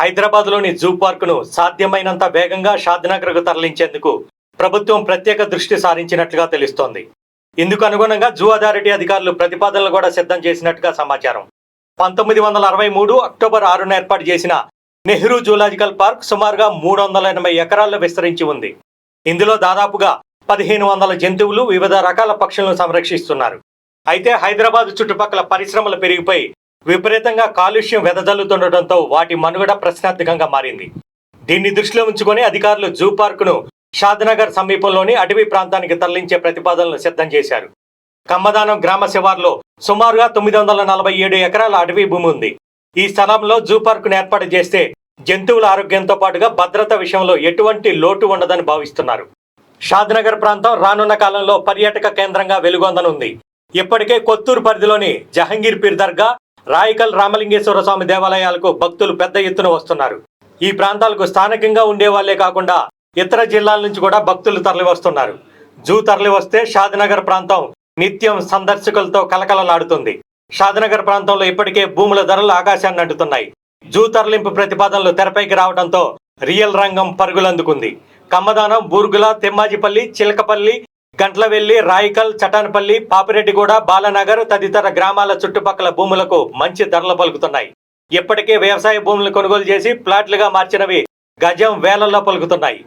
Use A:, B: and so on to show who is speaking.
A: హైదరాబాద్లోని జూ పార్కును సాధ్యమైనంత వేగంగా షాద్నగర్కు తరలించేందుకు ప్రభుత్వం ప్రత్యేక దృష్టి సారించినట్లుగా తెలుస్తోంది. ఇందుకు అనుగుణంగా జూ అథారిటీ అధికారులు ప్రతిపాదనలు కూడా సిద్ధం చేసినట్టుగా సమాచారం. పంతొమ్మిది వందల అరవై మూడు అక్టోబర్ ఆరున ఏర్పాటు చేసిన నెహ్రూ జూలాజికల్ పార్క్ సుమారుగా మూడు వందల ఎనభై ఎకరాల్లో విస్తరించి ఉంది. ఇందులో దాదాపుగా పదిహేను వందల జంతువులు వివిధ రకాల పక్షులను సంరక్షిస్తున్నారు. అయితే హైదరాబాద్ చుట్టుపక్కల పరిశ్రమలు పెరిగిపోయి విపరీతంగా కాలుష్యం వెదజల్లుతుండటంతో వాటి మనుగడ ప్రశ్నార్థకంగా మారింది. దీన్ని దృష్టిలో ఉంచుకొని అధికారులు జూ పార్కును షాద్నగర్ సమీపంలోని అటవీ ప్రాంతానికి తరలించే ప్రతిపాదనలు సిద్ధం చేశారు. కమ్మదానం గ్రామ శివార్లో సుమారుగా తొమ్మిది వందల నలభై ఏడు ఎకరాల అటవీ భూమి ఉంది. ఈ స్థలంలో జూ పార్కును ఏర్పాటు చేస్తే జంతువుల ఆరోగ్యంతో పాటుగా భద్రత విషయంలో ఎటువంటి లోటు ఉండదని భావిస్తున్నారు. షాద్నగర్ ప్రాంతం రానున్న కాలంలో పర్యాటక కేంద్రంగా వెలుగొందనుంది. ఇప్పటికే కొత్తూరు పరిధిలోని జహంగీర్ పీర్ దర్గా రాయికల్ రామలింగేశ్వర స్వామి దేవాలయాలకు భక్తులు పెద్ద ఎత్తున వస్తున్నారు. ఈ ప్రాంతాలకు స్థానికంగా ఉండేవాళ్ళే కాకుండా ఇతర జిల్లాల నుంచి కూడా భక్తులు తరలి వస్తున్నారు జూ తరలి వస్తే షాద్నగర్ ప్రాంతం నిత్యం సందర్శకులతో కలకలలాడుతుంది. షాద్నగర్ ప్రాంతంలో ఇప్పటికే భూముల ధరలు ఆకాశాన్ని అంటుతున్నాయి. జూ తరలింపు ప్రతిపాదనలు తెరపైకి రావడంతో రియల్ రంగం పరుగులందుకుంది. కమ్మదానం బూర్గుల తెమ్మాజిపల్లి చిలకపల్లి గంట్లవెల్లి రాయికల్ చటాన్పల్లి పాపిరెడ్డిగూడ బాలనగర్ తదితర గ్రామాల చుట్టుపక్కల భూములకు మంచి ధరలు పలుకుతున్నాయి. ఇప్పటికే వ్యవసాయ భూములు కొనుగోలు చేసి ప్లాట్లుగా మార్చినవి గజం వేలల్లో పలుకుతున్నాయి.